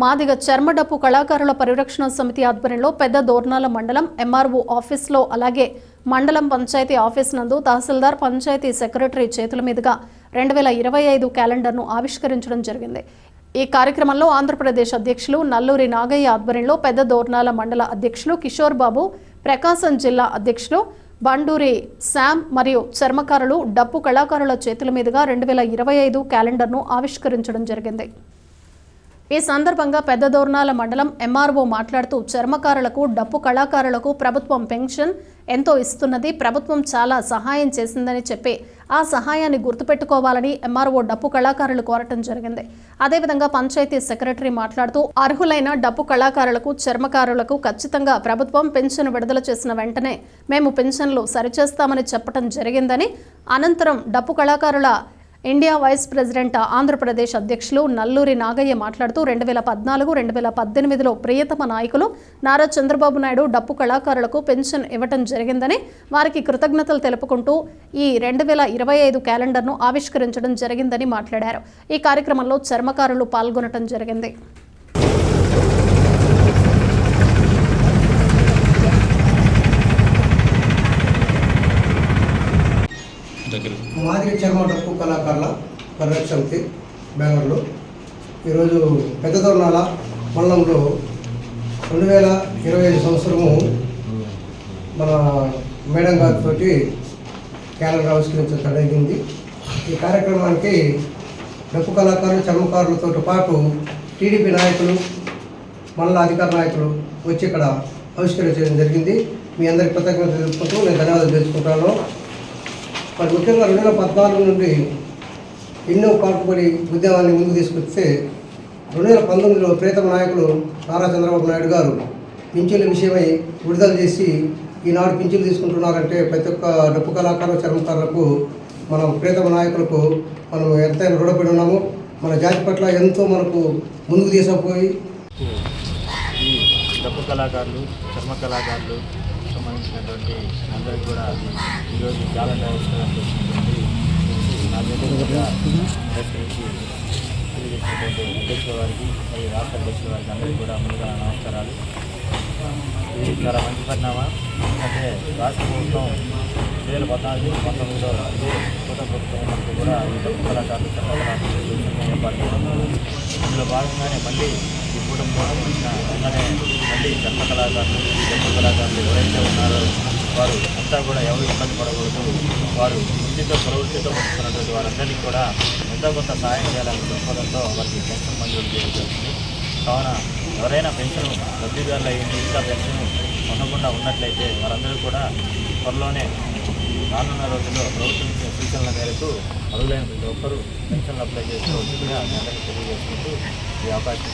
మాదిగ చర్మడప్పు కళాకారుల పరిరక్షణ సమితి ఆధ్వర్యంలో పెద్ద దోర్నాల మండలం ఎంఆర్ఓ ఆఫీస్లో అలాగే మండలం పంచాయతీ ఆఫీస్ నందు తహసీల్దార్ పంచాయతీ సెక్రటరీ చేతుల మీదుగా రెండు వేల ఇరవై ఐదు క్యాలెండర్ను ఆవిష్కరించడం జరిగింది. ఈ కార్యక్రమంలో ఆంధ్రప్రదేశ్ అధ్యక్షులు నల్లూరి నాగయ్య ఆధ్వర్యంలో పెద్ద దోర్నాల మండల అధ్యక్షులు కిషోర్ బాబు ప్రకాశం జిల్లా అధ్యక్షులు బండూరి శామ్ మరియు చర్మకారులు డప్పు కళాకారుల చేతుల మీదుగా రెండు వేల ఇరవై ఐదు క్యాలెండర్ను ఆవిష్కరించడం జరిగింది. ఈ సందర్భంగా పెద్ద దోర్నాల మండలం ఎంఆర్ఓ మాట్లాడుతూ చర్మకారులకు డప్పు కళాకారులకు ప్రభుత్వం పెన్షన్ ఎంతో ఇస్తున్నది. ప్రభుత్వం చాలా సహాయం చేసిందని చెప్పి ఆ సహాయాన్ని గుర్తుపెట్టుకోవాలని ఎంఆర్ఓ డప్పు కళాకారులు కోరటం జరిగింది. అదేవిధంగా పంచాయతీ సెక్రటరీ మాట్లాడుతూ అర్హులైన డప్పు కళాకారులకు చర్మకారులకు ఖచ్చితంగా ప్రభుత్వం పెన్షన్ విడుదల చేసిన వెంటనే మేము పెన్షన్లు సరిచేస్తామని చెప్పడం జరిగిందని అనంతరం డప్పు కళాకారుల ఇండియా వైస్ ప్రెసిడెంట్ ఆంధ్రప్రదేశ్ అధ్యక్షులు నల్లూరి నాగయ్య మాట్లాడుతూ రెండు వేల పద్నాలుగు రెండు వేల పద్దెనిమిదిలో ప్రియతమ నాయకులు నారా చంద్రబాబు నాయుడు డప్పు కళాకారులకు పెన్షన్ ఇవ్వటం జరిగిందని వారికి కృతజ్ఞతలు తెలుపుకుంటూ ఈ రెండు వేల ఇరవై ఐదు క్యాలెండర్ను ఆవిష్కరించడం జరిగిందని మాట్లాడారు. ఈ కార్యక్రమంలో చర్మకారులు పాల్గొనటం జరిగింది. మాదిరి చర్మ డప్పు కళాకారుల పరిరక్షణకి సమితి బెంగళూరు ఈరోజు పెద్దదొర్నాల మండలంలో రెండు వేల ఇరవై ఐదు సంవత్సరము మన మేడం గారితో క్యాలెండర్ ఆవిష్కరించడం జరిగింది ఈ కార్యక్రమానికి డప్పు కళాకారులు చర్మకారులతో పాటు టీడీపీ నాయకులు మండల అధికార నాయకులు వచ్చి ఇక్కడ ఆవిష్కరించడం జరిగింది. మీ అందరికి కృతజ్ఞత తెలుపుకుంటూ నేను ధన్యవాదాలు తెలుసుకుంటాను మరి ముఖ్యంగా రెండు వేల పద్నాలుగు నుండి ఎన్నో పాటుపడి ఉద్యమాన్ని ముందుకు తీసుకొస్తే రెండు వేల పంతొమ్మిదిలో ప్రియతమ నాయకులు నారా చంద్రబాబు నాయుడు గారు పింఛన్ల విషయమై విడుదల చేసి ఈనాడు పింఛన్లు తీసుకుంటున్నారంటే ప్రతి ఒక్క డప్పు కళాకారులు చర్మకారులకు మనం ప్రియతమ నాయకులకు మనం ఎంతైనా రుణపడి ఉన్నాము. మన జాతి పట్ల ఎంతో మనకు ముందుకు తీసుకుపోయి డప్పు కళాకారులు చర్మ కళాకారులు సంబంధించినటువంటి అందరికీ కూడా ఈరోజు క్యాలెండర్ ఆవిష్కరణ చేసినటువంటి నా దగ్గర తెలియజేసినటువంటి అధ్యక్షుల వారికి మరియు రాష్ట్ర అధ్యక్షుల వారికి అందరికీ కూడా ముందుగా నమస్కారాలు. ఇది చాలా మంచి పరిణామం. అంటే రాష్ట్ర ప్రభుత్వం రెండు వేల పద్నాలుగు పంతొమ్మిదిలో అదే కొత్త ప్రభుత్వం ఉన్నప్పుడు కూడా ఈ డబ్బు కళాకారులు చర్మ ఏర్పాటు చేయడం ఇందులో భాగంగానే మళ్ళీ ఈ కూటమి కూడా వచ్చిన వెంటనే జన్మ కళాకారులు జన్మ కళాకారులు ఎవరైతే ఉన్నారో వారు అంతా కూడా ఎవరు ఇబ్బంది పడకూడదు. వారు వృత్తితో ప్రవృత్తితో వస్తున్నటువంటి వారందరికీ కూడా ఎంతో కొంత సహాయం చేయాలనే దృక్పథంతో వారికి పెన్షన్ మంజూరు చేయడం కావున ఎవరైనా పెన్షన్ లబ్ధిదారులు అయ్యింది ఇంకా పెన్షన్ పొందకుండా ఉన్నట్లయితే వారందరూ కూడా త్వరలోనే రానున్న రోజుల్లో ప్రభుత్వం ఇచ్చిన సూచనల మేరకు అరువులైన ప్రతి ఒక్కరూ పెన్షన్లు అప్లై చేస్తూ మీ అందరికీ తెలియజేసుకుంటూ ఈ అవకాశం